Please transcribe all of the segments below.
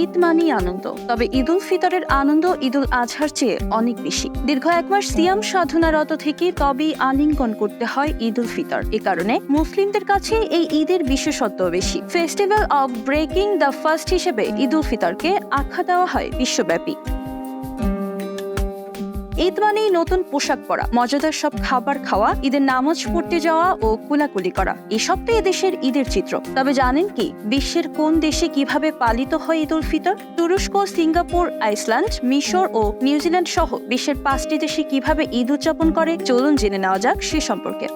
ঈদ মানেই আনন্দ, তবে ঈদ উল ফিতরের আনন্দ ঈদ উল আজহার চেয়ে অনেক বেশি। দীর্ঘ এক মাস সিয়াম সাধনারত থেকে তবেই আলিঙ্গন করতে হয় ঈদ উল ফিতর। এ কারণে মুসলিমদের কাছে এই ঈদের বিশেষত্ব বেশি। Festival of breaking the fast হিসেবে ঈদ উল ফিতরকে আখ্যা দেওয়া হয় বিশ্বব্যাপী। ঈদ মানেই নতুন পোশাক পরা, মজাদার সব খাবার খাওয়া, ঈদের নামাজ পড়তে যাওয়া ও কুলাকুলি করা এসব তো এদেশের ঈদের চিত্র। তবে জানেন কি, বিশ্বের কোন দেশে কীভাবে পালিত হয় ঈদ উল ফিতর? তুরস্ক, সিঙ্গাপুর, আইসল্যান্ড, মিশর ও নিউজিল্যান্ড সহ বিশ্বের পাঁচটি দেশে কীভাবে ঈদ উদযাপন করে? চলুন জেনে নেওয়া যাক সে সম্পর্কে।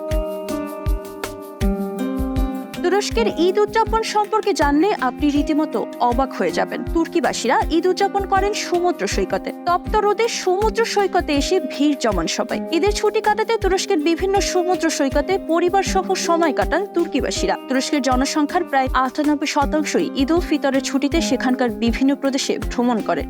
তুরস্কের ঈদ উদযাপন সম্পর্কে জানলে আপনি রীতিমতো অবাক হয়ে যাবেন। তুর্কিবাসীরা ঈদ উদযাপন করেন সমুদ্র সৈকতে। তপ্ত রোদে সমুদ্র সৈকতে এসে ভিড় জমান সবাই। ঈদের ছুটি কাটাতে তুরস্কের বিভিন্ন সমুদ্র সৈকতে পরিবার সহ সময় কাটান তুর্কিবাসীরা। তুরস্কের জনসংখ্যার প্রায় আটানব্বই শতাংশই ঈদ উল ফিতরের ছুটিতে সেখানকার বিভিন্ন প্রদেশে ভ্রমণ করে।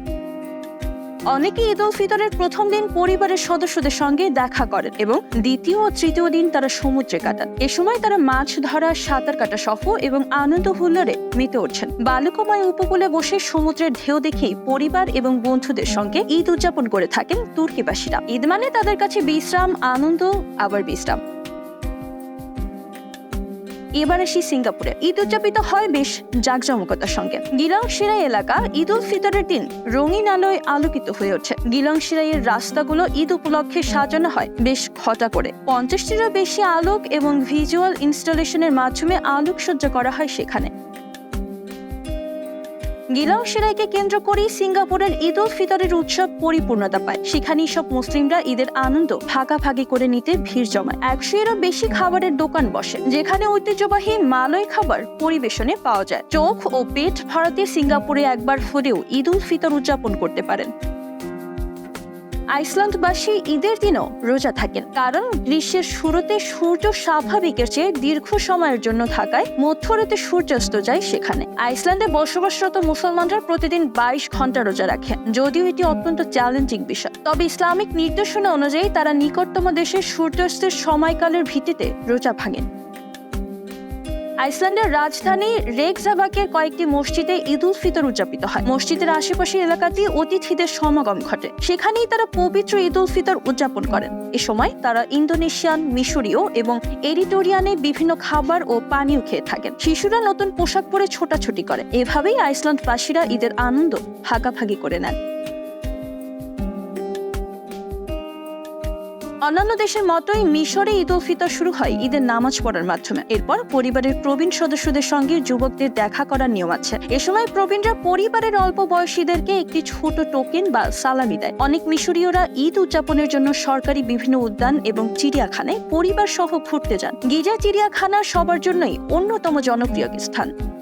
অনেকে ঈদ উল ফিতরের প্রথম দিন পরিবারের সদস্যদের সঙ্গে দেখা করেন এবং দ্বিতীয় ও তৃতীয় দিন তারা সমুদ্রে কাটান। এ সময় তারা মাছ ধরা, সাঁতার কাটা সহ এবং আনন্দ হুল্লোড়ে মেতে উঠছেন। বালুকময় উপকূলে বসে সমুদ্রের ঢেউ দেখেই পরিবার এবং বন্ধুদের সঙ্গে ঈদ উদযাপন করে থাকেন তুর্কিবাসীরা। ঈদ মানে তাদের কাছে বিশ্রাম, আনন্দ, আবার বিশ্রাম। এবার আসি সিঙ্গাপুরে। ঈদ উদযাপিত হয় বেশ জাঁকজমকতার সঙ্গে। গিলং সিরাই এলাকা ঈদ উল ফিতরের দিন রঙিন আলোয় আলোকিত হয়ে ওঠে। গিলং সিরাইয়ের রাস্তাগুলো ঈদ উপলক্ষে সাজানো হয় বেশ ঘটা করে। পঞ্চাশটিরও বেশি আলোক এবং ভিজুয়াল ইনস্টলেশনের মাধ্যমে আলোকসজ্জা করা হয় সেখানে। গিলং সেলাইকে কেন্দ্র করেই সিঙ্গাপুরের ঈদ উল ফিতরের উৎসব পরিপূর্ণতা পায়। সেখানেই সব মুসলিমরা ঈদের আনন্দ ভাগাভাগি করে নিতে ভিড় জমায়। একশো এরও বেশি খাবারের দোকান বসে, যেখানে ঐতিহ্যবাহী মালয় খাবার পরিবেশনে পাওয়া যায়। চোখ ও পেট ভারতে সিঙ্গাপুরে একবার হলেও ঈদ উল ফিতর উদযাপন করতে পারেন। আইসল্যান্ডবাসী ঈদের দিনও রোজা থাকেন। কারণ গ্রীষ্মের শুরুতে সূর্য স্বাভাবিকের চেয়ে দীর্ঘ সময়ের জন্য থাকায় মধ্যরাতে সূর্যাস্ত যায় সেখানে। আইসল্যান্ডে বসবাসরত মুসলমানরা প্রতিদিন বাইশ ঘণ্টা রোজা রাখেন, যদিও এটি অত্যন্ত চ্যালেঞ্জিং বিষয়। তবে ইসলামিক নির্দেশনা অনুযায়ী তারা নিকটতম দেশের সূর্যাস্তের সময়কালের ভিত্তিতে রোজা ভাঙেন। আইসল্যান্ডের রাজধানী রেকজাবাকের কয়েকটি মসজিদে ঈদ উল ফিতর উদযাপিত হয়। মসজিদের আশেপাশের এলাকাতে অতিথিদের সমাগম ঘটে। সেখানেই তারা পবিত্র ঈদ উল ফিতর উদযাপন করেন। এ সময় তারা ইন্দোনেশিয়ান, মিশরীয় এবং এরিটোরিয়ানে বিভিন্ন খাবার ও পানীয় খেয়ে থাকেন। শিশুরা নতুন পোশাক পরে ছোটাছুটি করে। এভাবেই আইসল্যান্ডবাসীরা ঈদের আনন্দ ভাগাভাগি করে নেন। অন্যান্য দেশের মতোই মিশরে ঈদ উল ফিতর শুরু হয় ঈদের নামাজ পড়ার মাধ্যমে। এরপর পরিবারের প্রবীণ সদস্যদের সঙ্গে যুবকদের দেখা করার নিয়ম আছে। এ সময় প্রবীণরা পরিবারের অল্প বয়সীদেরকে একটি ছোট টোকেন বা সালামি দেয়। অনেক মিশরীয়রা ঈদ উদযাপনের জন্য সরকারি বিভিন্ন উদ্যান এবং চিড়িয়াখানায় পরিবার সহ ঘুরতে যান। গিজা চিড়িয়াখানা সবার জন্যই অন্যতম জনপ্রিয় স্থান।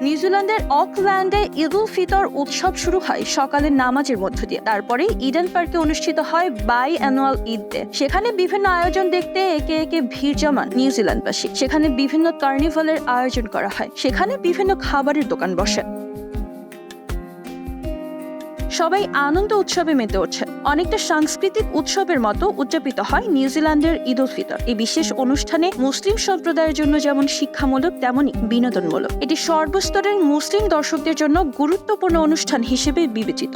নিউজিল্যান্ডের অকল্যান্ডে ঈদ উল ফিতর উৎসব শুরু হয় সকালের নামাজের মধ্য দিয়ে। তারপরে ইডেন পার্কে অনুষ্ঠিত হয় বাই অ্যানুয়াল ঈদ ডে। সেখানে বিভিন্ন আয়োজন দেখতে একে একে ভিড় জমান নিউজিল্যান্ডবাসী। সেখানে বিভিন্ন কার্নিভালের আয়োজন করা হয়। সেখানে বিভিন্ন খাবারের দোকান বসে। সবাই আনন্দ উৎসবে মেতে ওঠে। অনেকটা সাংস্কৃতিক উৎসবের মতো উদযাপিত হয় নিউজিল্যান্ডের ঈদ উল ফিতর। এই বিশেষ অনুষ্ঠানে মুসলিম সম্প্রদায়ের জন্য যেমন শিক্ষামূলক, তেমনই বিনোদনমূলক। এটি সর্বস্তরের মুসলিম দর্শকদের জন্য গুরুত্বপূর্ণ অনুষ্ঠান হিসেবে বিবেচিত।